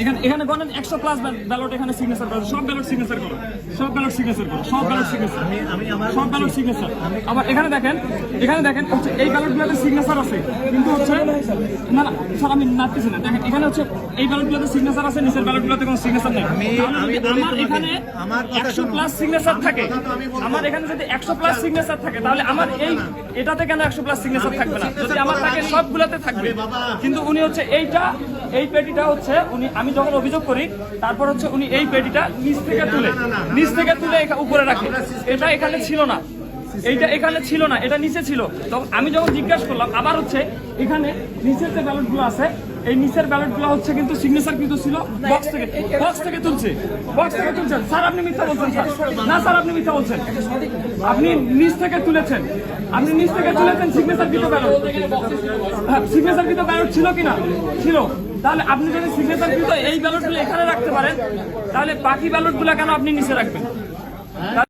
এখানে এখানে গণেন একশো প্লাস ব্যালট এখানে সিগনেচার করো। সব ব্যালট সিগনেচার করো। সব ব্যালট সিগনেচার করো। সব ব্যালট সিগনেচার সব ব্যালট সিগনেচার আবার এখানে দেখেন এখানে দেখেন হচ্ছে এই ব্যালটগুলোতে সিগনেচার আছে। কিন্তু হচ্ছে না না স্যার আমি নাচতেছি না। দেখেন এখানে হচ্ছে এই ব্যালটগুলোতে সিগনেচার আছে নিচের ব্যালটগুলোতে কোনো সিগনেচার নেই। আমার এখানে একশো প্লাস সিগনেচার থাকে। আমার এখানে যদি একশো প্লাস সিগনেচার থাকে তাহলে আমার এই এটাতে কেন একশো প্লাস সিগনেচার থাকবে না? যদি আমার থাকে সবগুলোতে থাকবে। কিন্তু উনি হচ্ছে এইটা এই পেটিটা হচ্ছে উনি আমি যখন অভিযোগ করি, তারপর হচ্ছে উনি এই পেটিটা নিচ থেকে তুলে, নিচ থেকে তুলে উপরে রাখে। এটা এখানে ছিল না। এইটা এখানে ছিল না, এটা নিচে ছিল। তখন আমি যখন জিজ্ঞাসা করলাম, আবার হচ্ছে এখানে নিচের যে ব্যালটগুলো আছে এই নিচের ব্যালটগুলো হচ্ছে কিন্তু সিগনেচার কিন্তু ছিল। বক্স থেকে বক্স থেকে তুলছে। বক্স থেকে তুলছেন। স্যার আপনি মিথ্যা বলছেন স্যার না স্যার আপনি মিথ্যা বলছেন। আপনি নিচ থেকে তুলেছেন। আপনি নিচ থেকে তুলেছেন সিগনেচার কিন্তু ব্যালট সিগনেচার কিন্তু ব্যালট ছিল কিনা? ছিল। তাহলে আপনি যদি সিগনেচার কিন্তু এই ব্যালটগুলো এখানে রাখতে পারেন, তাহলে বাকি ব্যালটগুলো কেন আপনি নিচে রাখবেন?